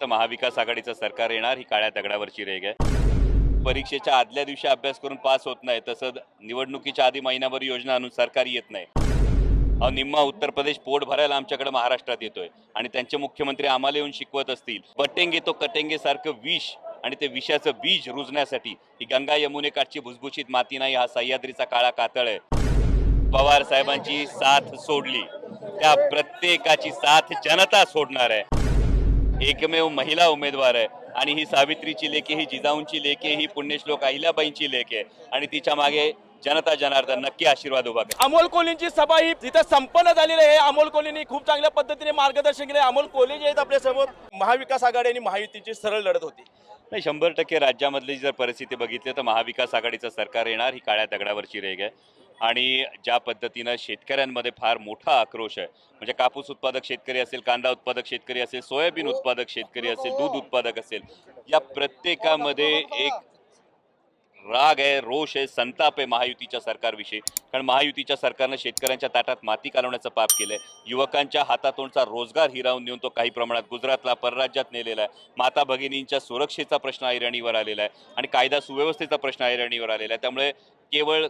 तर महाविकास आघाडीचं सरकार येणार ही काळ्या दगडावरची रेग आहे. परीक्षेच्या आदल्या दिवशी अभ्यास करून पास होत नाही तसं निवडणुकीच्या आधी महिनाभर योजना आणून सरकारी येत नाही. अहो निम्मा उत्तर प्रदेश पोट भरायला आमच्याकडे महाराष्ट्रात येतोय आणि त्यांचे मुख्यमंत्री आम्हाला येऊन शिकवत असतील. पटेंगे तो कटेंगे सारखं विष आणि ते विषाचं बीज रुजण्यासाठी ही गंगा यमुनेकाठची भुसभुशीत माती नाही हा सह्याद्रीचा काळा कातळ आहे. पवार साहेबांची साथ सोडली. त्या प्रत्येकाची साथ जनता सोडणार आहे. एकमेव महिला उमेदवार आहे. आणि ही सावित्रीची लेखी ही जिजाऊंची लेखी ही पुण्यश्लोक अहिल्याबाईंची लेख आहे. आणि तिच्यामागे जनता जनार्दन नक्की आशीर्वाद उभा अमोल कोलींची सभा ही तिथं संपन्न झालेली आहे अमोल कोलींनी खूप चांगल्या पद्धतीने मार्गदर्शन केले अमोल कोल्हे जे आहेत आपल्यासमोर महाविकास आघाडी आणि महायुतीची सरळ लढत होती. नाही शंभर टक्के राज्यामधली जर परिस्थिती बघितली तर महाविकास आघाडीचं सरकार येणार ही काळ्या दगडावरची रेग आहे. आणि ज्या पद्धतीनं शेतकऱ्यांमध्ये फार मोठा आक्रोश आहे म्हणजे कापूस उत्पादक शेतकरी असेल कांदा उत्पादक शेतकरी असेल सोयाबीन उत्पादक शेतकरी असेल दूध उत्पादक असेल या प्रत्येकामध्ये एक राग आहे रोष आहे संताप आहे महायुतीच्या सरकारविषयी. कारण महायुतीच्या सरकारनं शेतकऱ्यांच्या ताटात माती कालवण्याचं पाप केलं आहे युवकांच्या हातातोंडचा रोजगार हिरावून नेऊन तो काही प्रमाणात गुजरातला परराज्यात नेलेला आहे. माता भगिनींच्या सुरक्षेचा प्रश्न ऐरणीवर आलेला आहे आणि कायदा सुव्यवस्थेचा प्रश्न ऐरणीवर आलेला आहे. त्यामुळे केवळ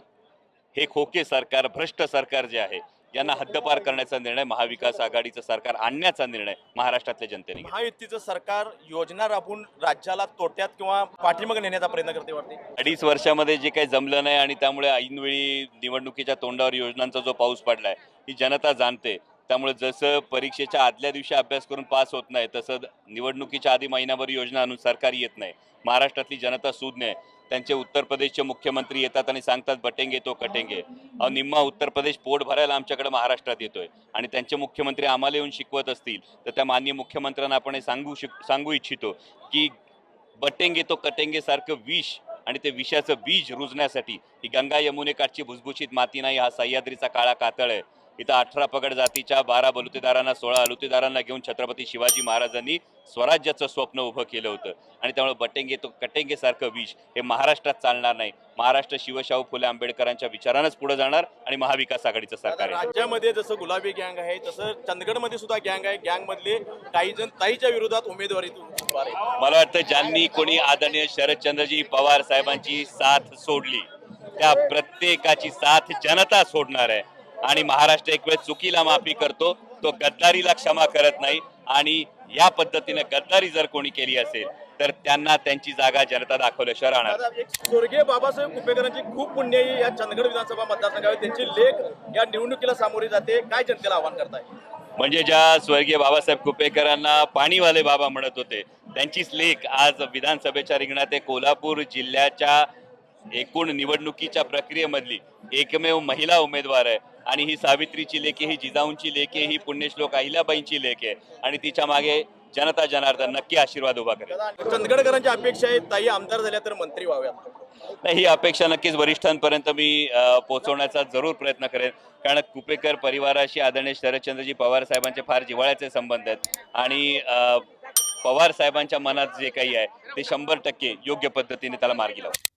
हे खोके सरकार भ्रष्ट सरकार जे आहे यांना हद्दपार करण्याचा निर्णय महाविकास आघाडीचं सरकार आणण्याचा निर्णय महाराष्ट्रातल्या जनतेने. महायुतीचं सरकार योजना राबवून राज्याला तोट्यात किंवा पाठीमागे नेण्याचा प्रयत्न करते वाटते अडीच वर्षामध्ये जे काही जमलं नाही आणि त्यामुळे ऐनवेळी निवडणुकीच्या तोंडावर योजनांचा जो पाऊस पडलाय ही जनता जाणते त्यामुळे जसं परीक्षेच्या आदल्या दिवशी अभ्यास करून पास होत नाही तसं निवडणुकीच्या आधी महिनाभर योजना आणून सरकारी येत नाही. महाराष्ट्रातली जनता सुज्ञ आहे. त्यांचे उत्तर प्रदेशचे मुख्यमंत्री येतात आणि सांगतात बटेंगे तो कटेंगे. अहो निम्मा उत्तर प्रदेश पोट भरायला आमच्याकडे महाराष्ट्रात येतोय. आणि त्यांचे मुख्यमंत्री आम्हाला येऊन शिकवत असतील तर त्या माननीय मुख्यमंत्र्यांना आपण हे सांगू शिक सांगू इच्छितो की बटेंगे तो कटेंगे सारखं विष आणि ते विषाचं बीज रुजण्यासाठी ही गंगा यमुनेकाठची भुसभुशीत माती नाही हा सह्याद्रीचा काळा कातळ आहे. इथं अठरा पगड जातीच्या बारा बलुतेदारांना सोळा अलुतेदारांना घेऊन छत्रपती शिवाजी महाराजांनी स्वराज्याचं स्वप्न उभं केलं होतं. आणि त्यामुळे बटेंगे तो कटेंगे सारखं विष हे महाराष्ट्रात चालणार नाही. महाराष्ट्र शिवशाहू फुले आंबेडकरांच्या विचारानंच पुढे जाणार आणि महाविकास आघाडीचं सरकार आहे. राज्यामध्ये जसं गुलाबी गँग आहे तसं चंदगडमध्ये सुद्धा गँग आहे. गँग मधले काही जण ताईच्या विरोधात आहे मला वाटतं ज्यांनी कोणी आदरणीय शरदचंद्रजी पवार साहेबांची साथ सोडली त्या प्रत्येकाची साथ जनता सोडणार आहे. आणि महाराष्ट्र एक वेळ चुकीला माफी करतो तो गद्दारीला क्षमा करत नाही. आणि या पद्धतीने गद्दारी जर कोणी केली असेल तर त्यांना त्यांची जागा जनता दाखवल्याशिवाय राहणार स्वर्गीय बाबासाहेब कुपेकरांची खूप पुण्य या चंदगड विधानसभा मतदारसंघावर त्यांची लेख या निवडणुकीला सामोरी जाते. काय जनतेला आव्हान करताय? म्हणजे ज्या स्वर्गीय बाबासाहेब कुपेकरांना पाणीवाले बाबा म्हणत होते त्यांचीच लेख आज विधानसभेच्या रिंगणात कोल्हापूर जिल्ह्याच्या एकूण निवडणुकीच्या प्रक्रियेमधली एकमेव महिला उमेदवार आहे. आणि ही सावित्रीची लेख ही जिजाऊंची लेख ही पुण्यश्लोक अहिल्याबाईंची लेख आहे. आणि तिच्यामागे जनता जनार्दन नक्की आशीर्वाद उभा करेल. चंदगडकरांची अपेक्षा आहे ताई आमदार झाल्या तर मंत्री व्हाव्यात. नाही ही अपेक्षा नक्कीच वरिष्ठांपर्यंत मी पोहोचवण्याचा जरूर प्रयत्न करेन. कारण कुपेकर परिवाराशी आदरणीय शरदचंद्रजी पवार साहेबांचे फार जिव्हाळ्याचे संबंध आहेत. आणि अ, पवार साहेबांच्या मनात जे काही आहे ते शंभर टक्के योग्य पद्धतीने त्याला मार्गी लावू.